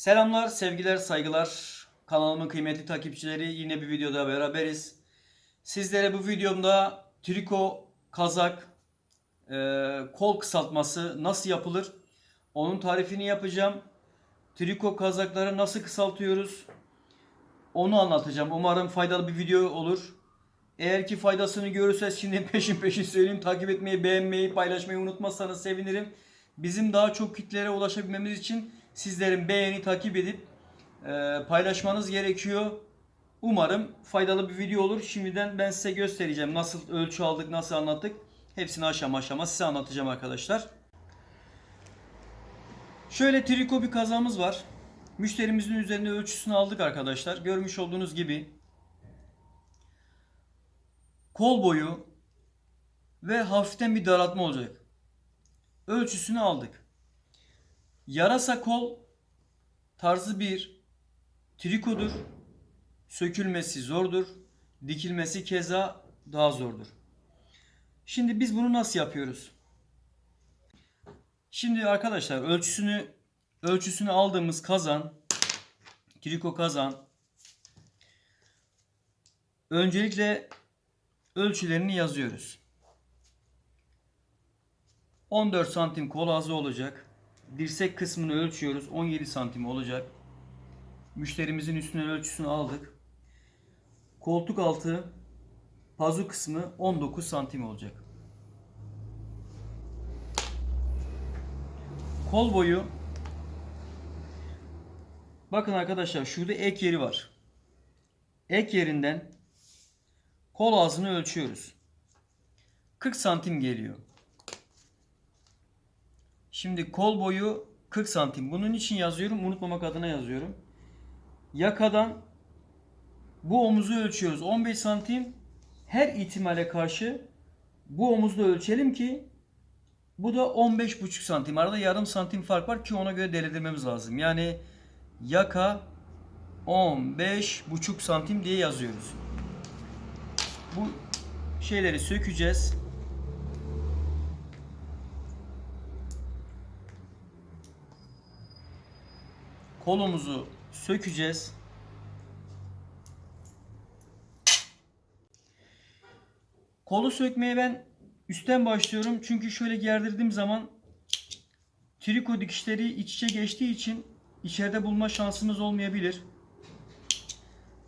Selamlar, sevgiler, saygılar. Kanalımın kıymetli takipçileri yine bir videoda beraberiz. Sizlere bu videomda triko, kazak, e, kol kısaltması nasıl yapılır? Onun tarifini yapacağım. Triko kazakları nasıl kısaltıyoruz? Onu anlatacağım. Umarım faydalı bir video olur. Eğer ki faydasını görürseniz şimdi peşin peşin söyleyeyim. Takip etmeyi, beğenmeyi, paylaşmayı unutmazsanız sevinirim. Bizim daha çok kitlere ulaşabilmemiz için sizlerin beğeni, takip edip e, paylaşmanız gerekiyor. Umarım faydalı bir video olur. Şimdiden ben size göstereceğim nasıl ölçü aldık, nasıl anlattık. Hepsini aşama aşama size anlatacağım arkadaşlar. Şöyle triko bir kazamız var. Müşterimizin üzerinde ölçüsünü aldık arkadaşlar. Görmüş olduğunuz gibi kol boyu ve hafiften bir daraltma olacak. Ölçüsünü aldık. Yarasa kol tarzı bir trikodur. Sökülmesi zordur. Dikilmesi keza daha zordur. Şimdi biz bunu nasıl yapıyoruz? Şimdi arkadaşlar ölçüsünü ölçüsünü aldığımız kazan triko kazan öncelikle ölçülerini yazıyoruz. 14 santim kol ağzı olacak. Dirsek kısmını ölçüyoruz. 17 santim olacak. Müşterimizin üstüne ölçüsünü aldık. Koltuk altı pazu kısmı 19 santim olacak. Kol boyu Bakın arkadaşlar şurada ek yeri var. Ek yerinden kol ağzını ölçüyoruz. 40 santim geliyor. Şimdi kol boyu 40 santim. Bunun için yazıyorum. Unutmamak adına yazıyorum. Yakadan bu omuzu ölçüyoruz. 15 santim. Her ihtimale karşı bu omuzu da ölçelim ki bu da 15,5 santim. Arada yarım santim fark var ki ona göre delidirmemiz lazım. Yani yaka 15,5 santim diye yazıyoruz. Bu şeyleri sökeceğiz. Kolumuzu sökeceğiz. Kolu sökmeye ben üstten başlıyorum. Çünkü şöyle gerdirdiğim zaman triko dikişleri iç içe geçtiği için içeride bulma şansımız olmayabilir.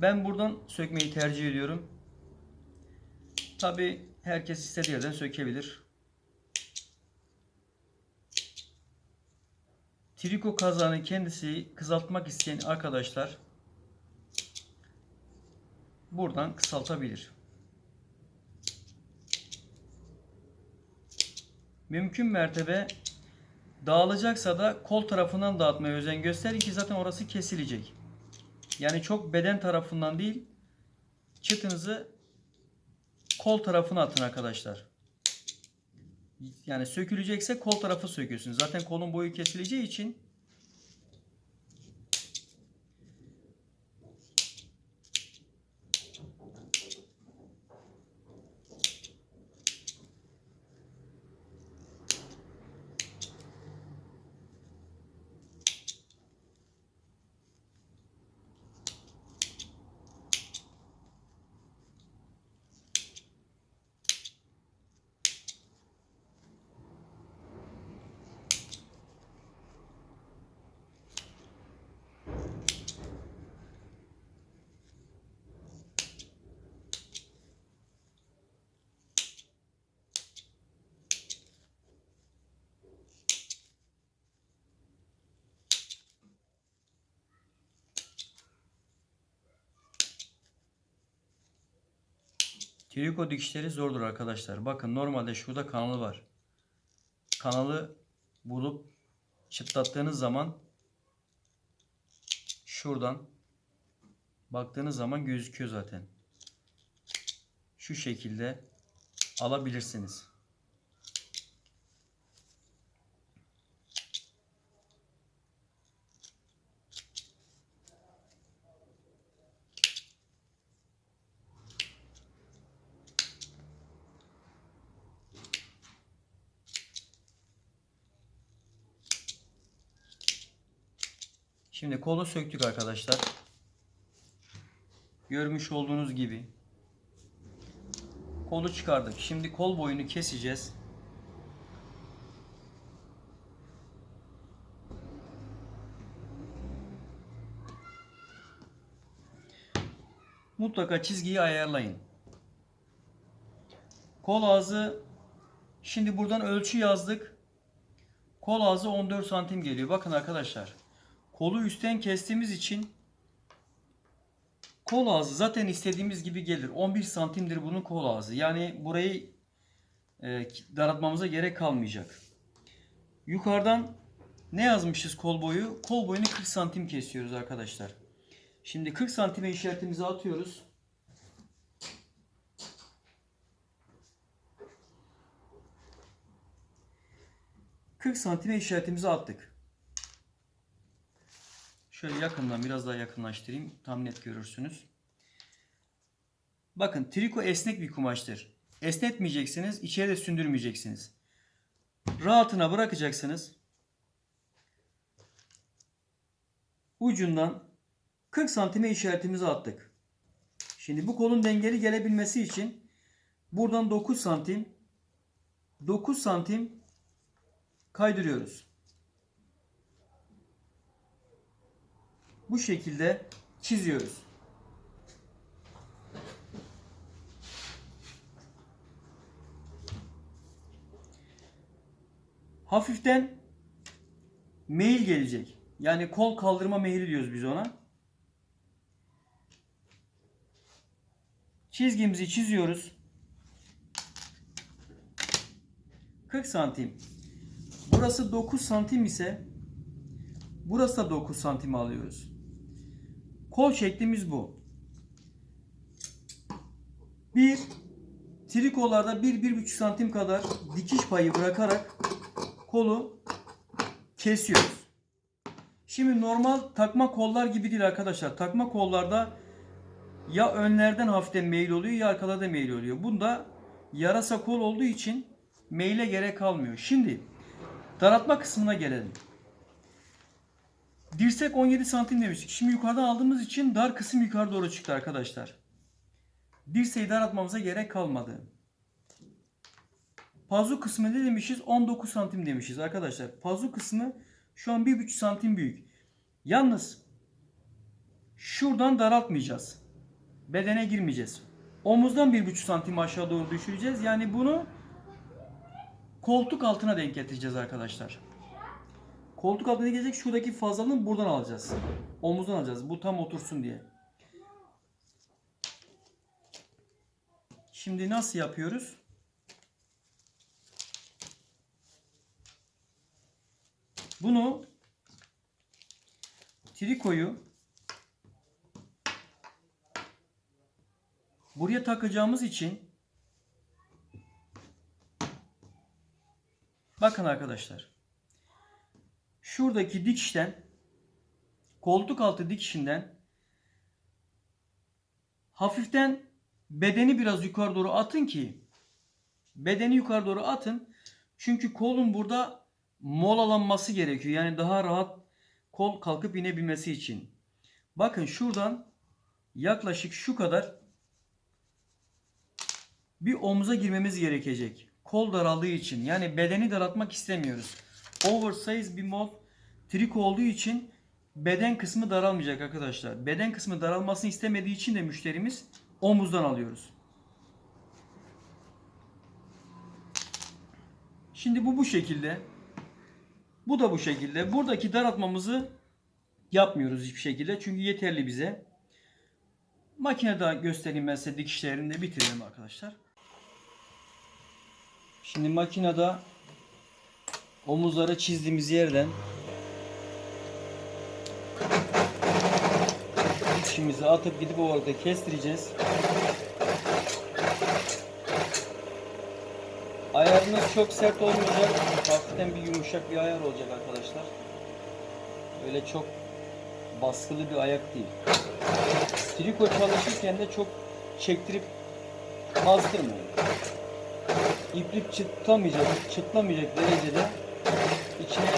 Ben buradan sökmeyi tercih ediyorum. Tabi herkes istediği yerden sökebilir. Triko kazağını kendisi kısaltmak isteyen arkadaşlar buradan kısaltabilir. Mümkün mertebe dağılacaksa da kol tarafından dağıtmaya özen gösterin ki zaten orası kesilecek. Yani çok beden tarafından değil çıtınızı kol tarafına atın arkadaşlar. Yani sökülecekse kol tarafı söküyorsunuz. Zaten kolun boyu kesileceği için Triko dikişleri zordur arkadaşlar. Bakın normalde şurada kanalı var. Kanalı bulup çıtlattığınız zaman şuradan baktığınız zaman gözüküyor zaten. Şu şekilde alabilirsiniz. Şimdi kolu söktük arkadaşlar. Görmüş olduğunuz gibi. Kolu çıkardık. Şimdi kol boyunu keseceğiz. Mutlaka çizgiyi ayarlayın. Kol ağzı şimdi buradan ölçü yazdık. Kol ağzı 14 santim geliyor. Bakın arkadaşlar. Kolu üstten kestiğimiz için kol ağzı zaten istediğimiz gibi gelir. 11 santimdir bunun kol ağzı. Yani burayı e, daraltmamıza gerek kalmayacak. Yukarıdan ne yazmışız kol boyu? Kol boyunu 40 santim kesiyoruz arkadaşlar. Şimdi 40 santime işaretimizi atıyoruz. ...40 santime işaretimizi attık. Şöyle yakından biraz daha yakınlaştırayım. Tam net görürsünüz. Bakın triko esnek bir kumaştır. Esnetmeyeceksiniz, içeri de sündürmeyeceksiniz. Rahatına bırakacaksınız. Ucundan 40 santime işaretimizi attık. Şimdi bu kolun dengeli gelebilmesi için buradan 9 santim 9 santim kaydırıyoruz. Bu şekilde çiziyoruz. Hafiften meyil gelecek. Yani kol kaldırma meyili diyoruz biz ona. Çizgimizi çiziyoruz. 40 santim. Burası 9 santim ise burası da 9 santim alıyoruz. Kol şeklimiz bu. Bir trikolarda 1-1,5 santim kadar dikiş payı bırakarak kolu kesiyoruz. Şimdi normal takma kollar gibi değil arkadaşlar. Takma kollarda ya önlerden hafiften meyil oluyor ya arkalarda meyil oluyor. Bunda yarasa kol olduğu için meyle gerek kalmıyor. Şimdi daraltma kısmına gelelim. Dirsek 17 santim demiştik. Şimdi yukarıdan aldığımız için dar kısım yukarı doğru çıktı arkadaşlar. Dirseği daraltmamıza gerek kalmadı. Pazu kısmı ne demişiz? 19 santim demişiz arkadaşlar. Pazu kısmı şu an 1,5 santim büyük. Yalnız şuradan daraltmayacağız. Bedene girmeyeceğiz. Omuzdan 1,5 santim aşağı doğru düşüreceğiz. Yani bunu koltuk altına denk getireceğiz arkadaşlar. Koltuk altına gelecek şuradaki fazlalığını buradan alacağız. Omuzdan alacağız. Bu tam otursun diye. Şimdi nasıl yapıyoruz? Bunu trikoyu buraya takacağımız için bakın arkadaşlar şuradaki dikişten koltuk altı dikişinden hafiften bedeni biraz yukarı doğru atın ki bedeni yukarı doğru atın çünkü kolun burada molalanması gerekiyor. Yani daha rahat kol kalkıp inebilmesi için. Bakın şuradan yaklaşık şu kadar bir omuza girmemiz gerekecek. Kol daraldığı için. Yani bedeni daraltmak istemiyoruz. Oversize bir mod triko olduğu için beden kısmı daralmayacak arkadaşlar. Beden kısmı daralmasını istemediği için de müşterimiz omuzdan alıyoruz. Şimdi bu bu şekilde. Bu da bu şekilde. Buradaki daraltmamızı yapmıyoruz hiçbir şekilde. Çünkü yeterli bize. Makinede göstereyim ben size dikişlerini de bitirelim arkadaşlar. Şimdi makinede omuzları çizdiğimiz yerden dikişimizi atıp gidip o arada kestireceğiz. Ayarınız çok sert olmayacak. Hafiften bir yumuşak bir ayar olacak arkadaşlar. Öyle çok baskılı bir ayak değil. Triko çalışırken de çok çektirip bastırmayın. İplik çıtlamayacak, çıtlamayacak derecede içine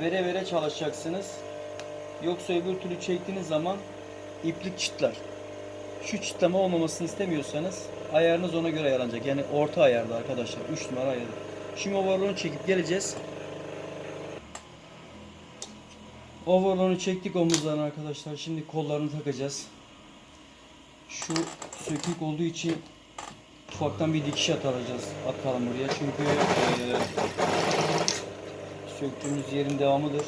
vere vere çalışacaksınız. Yoksa öbür türlü çektiğiniz zaman iplik çıtlar. Şu çıtlama olmamasını istemiyorsanız ayarınız ona göre ayarlanacak. Yani orta ayarda arkadaşlar. 3 numara ayarı. Şimdi overlock'unu çekip geleceğiz. Overlock'unu çektik omuzlarına arkadaşlar. Şimdi kollarını takacağız. Şu sökük olduğu için ufaktan bir dikiş ataracağız. Atalım buraya. Çünkü eee söktüğümüz yerin devamıdır.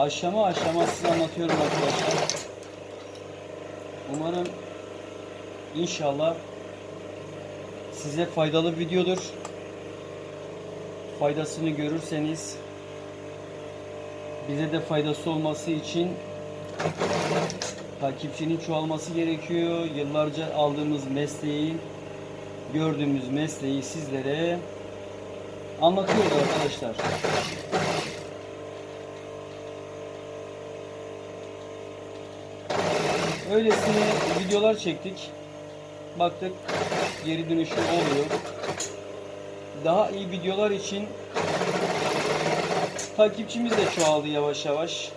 Aşama aşama size anlatıyorum arkadaşlar. Umarım inşallah size faydalı videodur. Faydasını görürseniz bize de faydası olması için takipçinin çoğalması gerekiyor. Yıllarca aldığımız mesleği, gördüğümüz mesleği sizlere anlatıyoruz arkadaşlar. Öylesine videolar çektik. Baktık geri dönüşüm oluyor. Daha iyi videolar için takipçimiz de çoğaldı yavaş yavaş.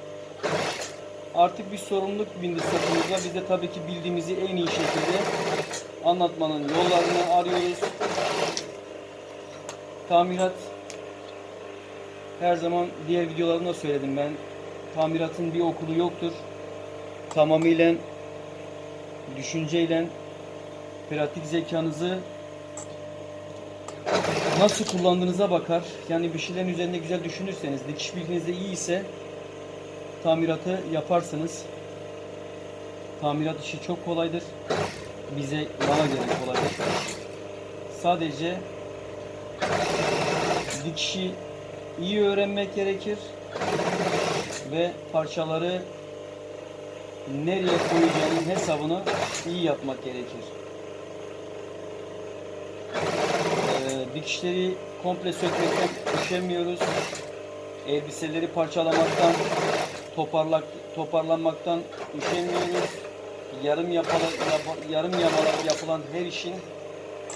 Artık bir sorumluluk bindi sırtımıza. Biz de tabii ki bildiğimizi en iyi şekilde anlatmanın yollarını arıyoruz. Tamirat her zaman diğer videolarımda söyledim ben. Tamiratın bir okulu yoktur. Tamamıyla düşünceyle pratik zekanızı nasıl kullandığınıza bakar. Yani bir şeylerin üzerinde güzel düşünürseniz, dikiş bilginiz de iyi ise tamiratı yaparsınız. Tamirat işi çok kolaydır. Bize bana göre kolaydır. Sadece dikişi iyi öğrenmek gerekir ve parçaları nereye koyacağının hesabını iyi yapmak gerekir. Ee, dikişleri komple sökmekten üşenmiyoruz. Elbiseleri parçalamaktan, toparlak, toparlanmaktan üşenmiyoruz. Yarım yapala, yap- yarım yamalak yapılan her işin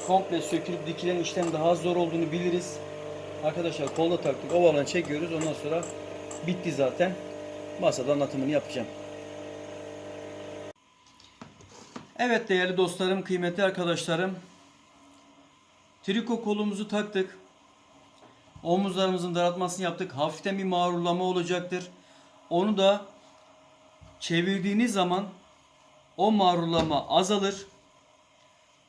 komple sökülüp dikilen işten daha zor olduğunu biliriz. Arkadaşlar kolda taktık, ovalan çekiyoruz. Ondan sonra bitti zaten. Masada anlatımını yapacağım. Evet değerli dostlarım, kıymetli arkadaşlarım. Triko kolumuzu taktık. Omuzlarımızın daraltmasını yaptık. Hafiften bir mağrurlama olacaktır. Onu da çevirdiğiniz zaman o mağrurlama azalır.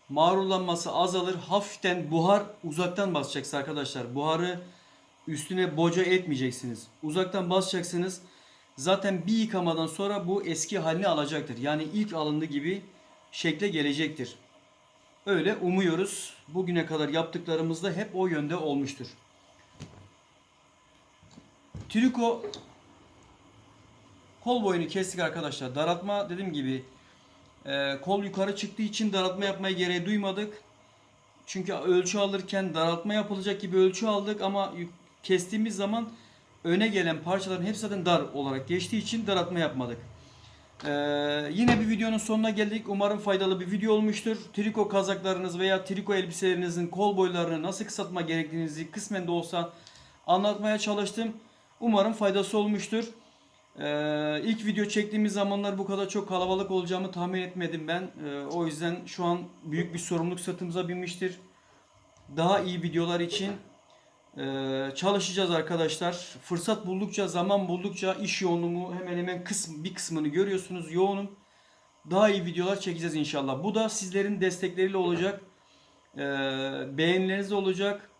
Mağrurlanması azalır. Hafiften buhar uzaktan basacaksınız arkadaşlar. Buharı üstüne boca etmeyeceksiniz. Uzaktan basacaksınız. Zaten bir yıkamadan sonra bu eski halini alacaktır. Yani ilk alındığı gibi şekle gelecektir. Öyle umuyoruz. Bugüne kadar yaptıklarımız da hep o yönde olmuştur. Triko kol boyunu kestik arkadaşlar. Daraltma dediğim gibi e, kol yukarı çıktığı için daraltma yapmaya gereği duymadık. Çünkü ölçü alırken daraltma yapılacak gibi ölçü aldık ama kestiğimiz zaman öne gelen parçaların hepsi zaten dar olarak geçtiği için daraltma yapmadık. Ee, yine bir videonun sonuna geldik. Umarım faydalı bir video olmuştur. Triko kazaklarınız veya triko elbiselerinizin kol boylarını nasıl kısaltma gerektiğinizi kısmen de olsa anlatmaya çalıştım. Umarım faydası olmuştur. Ee, ilk video çektiğimiz zamanlar bu kadar çok kalabalık olacağımı tahmin etmedim ben. Ee, o yüzden şu an büyük bir sorumluluk sırtımıza binmiştir. Daha iyi videolar için ee, çalışacağız arkadaşlar. Fırsat buldukça, zaman buldukça iş yoğunluğumu hemen hemen kısm, bir kısmını görüyorsunuz. Yoğunum. Daha iyi videolar çekeceğiz inşallah. Bu da sizlerin destekleriyle olacak. Ee, beğenilerinizle olacak.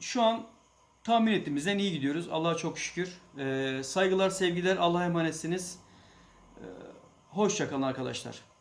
Şu an tahmin ettiğimizden iyi gidiyoruz. Allah'a çok şükür. Ee, saygılar, sevgiler. Allah'a emanetsiniz. Ee, hoşça kalın arkadaşlar.